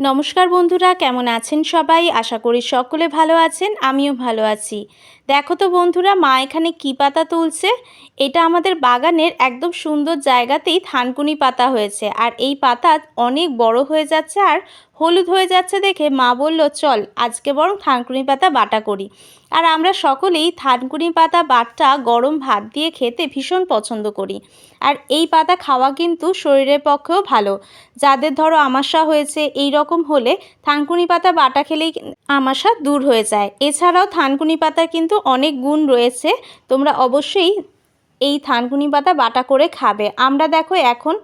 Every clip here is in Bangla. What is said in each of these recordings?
নমস্কার বন্ধুরা কেমন আছেন সবাই? আশা করি সকলে ভালো আছেন আমিও ভালো আছি। দেখো তো বন্ধুরা, মা এখানে কী পাতা তুলছে? এটা আমাদের বাগানের একদম সুন্দর জায়গাতেই থানকুনি পাতা হয়েছে। আর এই পাতা অনেক বড় হয়ে যাচ্ছে আর হলুদ হয়ে যাচ্ছে দেখে মা বলল, চল, আজকে বরং থানকুনি পাতা বাটা করি। আর আমরা সকলেই থানকুনি পাতা বাটটা গরম ভাত দিয়ে খেতে ভীষণ পছন্দ করি। আর এই পাতা খাওয়া কিন্তু শরীরের পক্ষেও ভালো। যাদের ধরো আমাশা হয়েছে, এই রকম হলে থানকুনি পাতা বাটা খেলেই আমাশা দূর হয়ে যায়। এছাড়াও থানকুনি পাতার কিন্তু অনেক গুণ রয়েছে। তোমরা অবশ্যই এই থানকুনি পাতা বাটা করে খাবে। আমরা দেখো এখন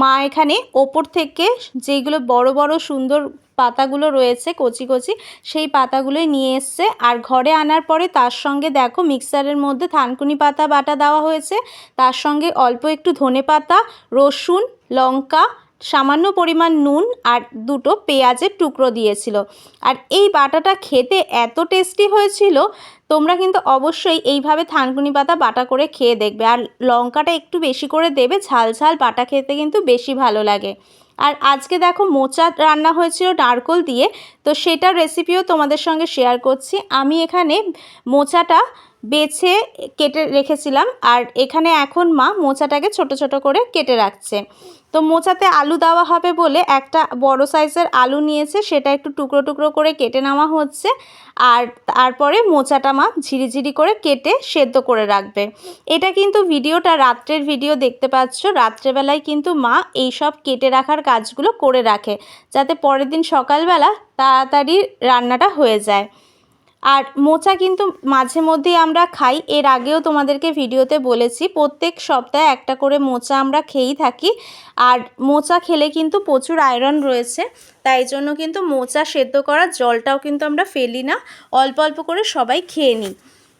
মা এখানে ওপর থেকে যেগুলো বড় বড় সুন্দর পাতাগুলো রয়েছে, কচি কচি, সেই পাতাগুলোই নিয়ে এসছে। আর ঘরে আনার পরে তার সঙ্গে দেখো মিক্সারের মধ্যে থানকুনি পাতা বাটা দেওয়া হয়েছে। তার সঙ্গে অল্প একটু ধনে পাতা, রসুন, লঙ্কা সামান্য পরিমাণ নুন আর দুটো পেঁয়াজের টুকরো দিয়েছিল। আর এই বাটাটা খেতে এত টেস্টি হয়েছিল, তোমরা কিন্তু অবশ্যই এইভাবে থানকুনি পাতা বাটা করে খেয়ে দেখবে। আর লঙ্কাটা একটু বেশি করে দেবে, ঝাল ঝাল বাটা খেতে কিন্তু বেশি ভালো লাগে। আর আজকে দেখো মোচা রান্না হয়েছিল নারকোল দিয়ে, তো সেটার রেসিপিও তোমাদের সঙ্গে শেয়ার করছি। আমি এখানে মোচাটা বেছে কেটে রেখেছিলাম। আর এখানে এখন মা মোচাটাকে ছোট ছোট করে কেটে রাখছে। তো মোচাতে আলু দেওয়া হবে বলে একটা বড় সাইজের আলু নিয়েছে, সেটা একটু টুকরো টুকরো করে কেটে নেওয়া হচ্ছে। আর তারপরে মোচাটা মা ঝিরিঝিরি করে কেটে সেদ্ধ করে রাখবে। এটা কিন্তু ভিডিওটা রাত্রের ভিডিও দেখতে পাচ্ছ। রাত্রেবেলায় কিন্তু মা এই সব কেটে রাখার কাজগুলো করে রাখে, যাতে পরের দিন সকালবেলা তাড়াতাড়ি রান্নাটা হয়ে যায়। আর মোচা কিন্তু মাঝে মধ্যেই আমরা খাই। এর আগেও তোমাদেরকে ভিডিওতে বলেছি, প্রত্যেক সপ্তাহে একটা করে মোচা আমরা খেয়েই থাকি। আর মোচা খেলে কিন্তু প্রচুর আয়রন রয়েছে, তাই জন্য কিন্তু মোচা সেদ্ধ করার জলটাও কিন্তু আমরা ফেলি না, অল্প অল্প করে সবাই খেয়ে নিই।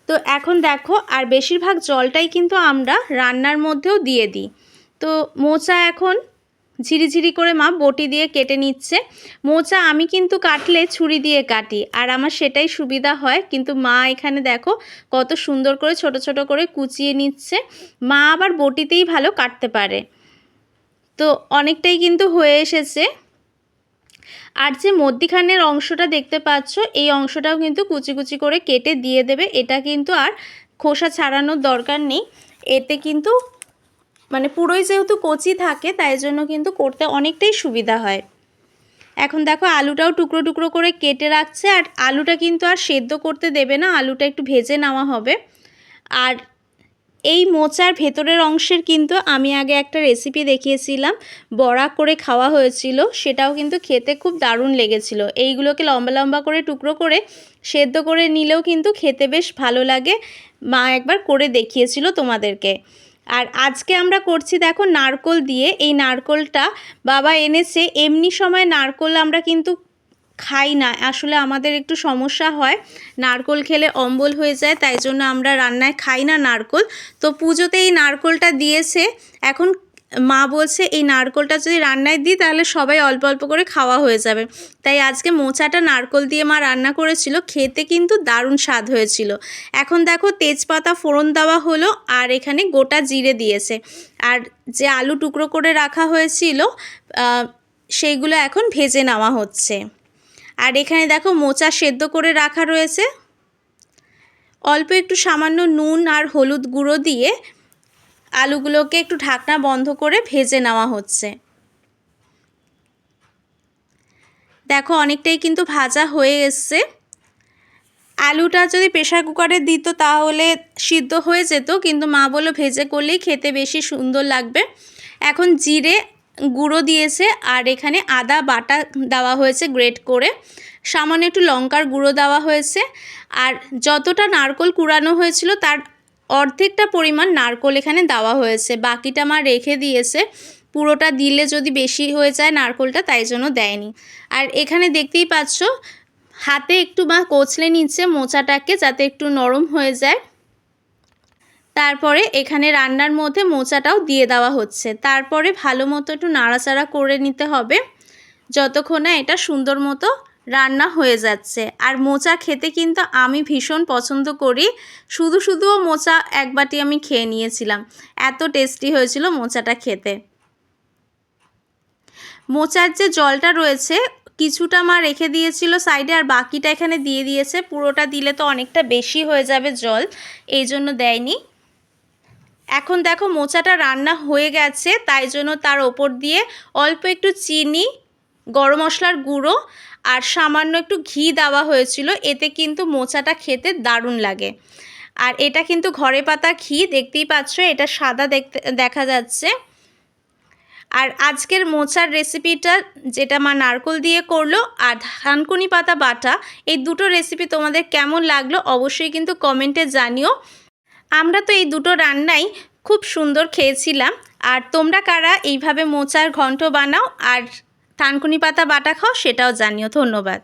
তো এখন দেখো, আর বেশিরভাগ জলটাই কিন্তু আমরা রান্নার মধ্যেও দিয়ে দিই। তো মোচা এখন ঝিরিঝিরি করে মা বটি দিয়ে কেটে নিচ্ছে। মোচা আমি কিন্তু কাটলে ছুরি দিয়ে কাটি, আর আমার সেটাই সুবিধা হয়। কিন্তু মা এখানে দেখো কত সুন্দর করে, ছোট ছোট করে কুচিয়ে নিচ্ছে। মা আবার বটিতেই ভালো কাটতে পারে। তো অনেকটাই কিন্তু হয়ে এসেছে। আর যে মধ্যিখানের অংশটা দেখতে পাচ্ছ, এই অংশটাও কিন্তু কুচি কুচি করে কেটে দিয়ে দেবে। এটা কিন্তু আর খোসা ছাড়ানোর দরকার নেই। এতে কিন্তু মানে পুরোই যেহেতু কচি থাকে, তাই জন্য কিন্তু করতে অনেকটাই সুবিধা হয়। এখন দেখো আলুটাও টুকরো টুকরো করে কেটে রাখছে, আর আলুটা কিন্তু আর সেদ্ধ করতে দেবে না, আলুটা একটু ভেজে নেওয়া হবে। আর এই মোচার ভেতরের অংশের কিন্তু আমি আগে একটা রেসিপি দেখিয়েছিলাম, বড়া করে খাওয়া হয়েছিল, সেটাও কিন্তু খেতে খুব দারুণ লেগেছিল। এইগুলোকে লম্বা লম্বা করে টুকরো করে সেদ্ধ করে নিলেও কিন্তু খেতে বেশ ভালো লাগে। মা একবার করে দেখিয়েছিল তোমাদেরকে। আর আজকে আমরা করছি দেখো নারকোল দিয়ে। এই নারকোলটা বাবা এনেছে। এমনি সময় নারকোল আমরা কিন্তু খাই না। আসলে আমাদের একটু সমস্যা হয়। নারকোল খেলে অম্বল হয়ে যায়, তাই জন্য আমরা রান্নায় খাই না নারকোল। তো পুজোতে এই নারকোলটা দিয়েছে। এখন মা বলছে, এই নারকোলটা যদি রান্নায় দিই, তাহলে সবাই অল্প অল্প করে খাওয়া হয়ে যাবে। তাই আজকে মোচাটা নারকোল দিয়ে মা রান্না করেছিল, খেতে কিন্তু দারুণ স্বাদ হয়েছিল। এখন দেখো তেজপাতা ফোড়ন দেওয়া হলো আর এখানে গোটা জিরে দিয়েছে। আর যে আলু টুকরো করে রাখা হয়েছিল সেইগুলো এখন ভেজে নেওয়া হচ্ছে। আর এখানে দেখো মোচা সেদ্ধ করে রাখা রয়েছে। অল্প একটু সামান্য নুন আর হলুদ গুঁড়ো দিয়ে আলুগুলোকে একটু ঢাকনা বন্ধ করে ভেজে নেওয়া হচ্ছে। দেখো, অনেকটাই কিন্তু ভাজা হয়ে এসছে। আলুটা যদি প্রেশার কুকারে দিত তাহলে সিদ্ধ হয়ে যেত, কিন্তু মা বলল ভেজে করলেই খেতে বেশি সুন্দর লাগবে। এখন জিরে গুঁড়ো দিয়েছে আর এখানে আদা বাটা দেওয়া হয়েছে গ্রেট করে। সামান্য একটু লঙ্কার গুঁড়ো দেওয়া হয়েছে। আর যতটা নারকোল কুড়ানো হয়েছিল তার অর্ধেকটা পরিমাণ নারকোল এখানে দেওয়া হয়েছে। বাকিটা মা রেখে দিয়েছে। পুরোটা দিলে যদি বেশি হয়ে যায় নারকোলটা, তাই জন্য দেয়নি। আর এখানে দেখতেই পাচ্ছ, হাতে একটু মা কচলে নিচ্ছে মোচাটাকে যাতে একটু নরম হয়ে যায়। তারপরে এখানে রান্নার মধ্যে মোচাটাও দিয়ে দেওয়া হচ্ছে। তারপরে ভালো মতো একটু নাড়াচাড়া করে নিতে হবে। যতক্ষণ না এটা সুন্দর মতো রান্না হয়ে যাচ্ছে। আর মোচা খেতে কিন্তু আমি ভীষণ পছন্দ করি। শুধু শুধুও মোচা এক বাটি আমি খেয়ে নিয়েছিলাম। এত টেস্টি হয়েছিল মোচাটা খেতে। মোচার যে জলটা রয়েছে, কিছুটা মা রেখে দিয়েছিল সাইডে আর বাকিটা এখানে দিয়ে দিয়েছে। পুরোটা দিলে তো অনেকটা বেশি হয়ে যাবে জল, এই জন্য দেয়নি। এখন দেখো মোচাটা রান্না হয়ে গেছে, তাই জন্য তার ওপর দিয়ে অল্প একটু চিনি গরম মশলার গুঁড়ো আর সামান্য একটু ঘি দেওয়া হয়েছিল। এতে কিন্তু মোচাটা খেতে দারুণ লাগে। আর এটা কিন্তু ঘরে পাতা ঘি, দেখতেই পাচ্ছ, এটা সাদা দেখতে, দেখা যাচ্ছে। আর আজকের মোচার রেসিপিটা যেটা মা নারকোল দিয়ে করল আর ধানকুনি পাতা বাটা, এই দুটো রেসিপি তোমাদের কেমন লাগল অবশ্যই কিন্তু কমেন্টে জানিও। আমরা তো এই দুটো রান্নাই খুব সুন্দর খেয়েছিলাম। আর তোমরা কারা এইভাবে মোচার ঘন্ট বানাও আর থানকুনি পাতা বাটা খাও সেটাও জানিও ধন্যবাদ।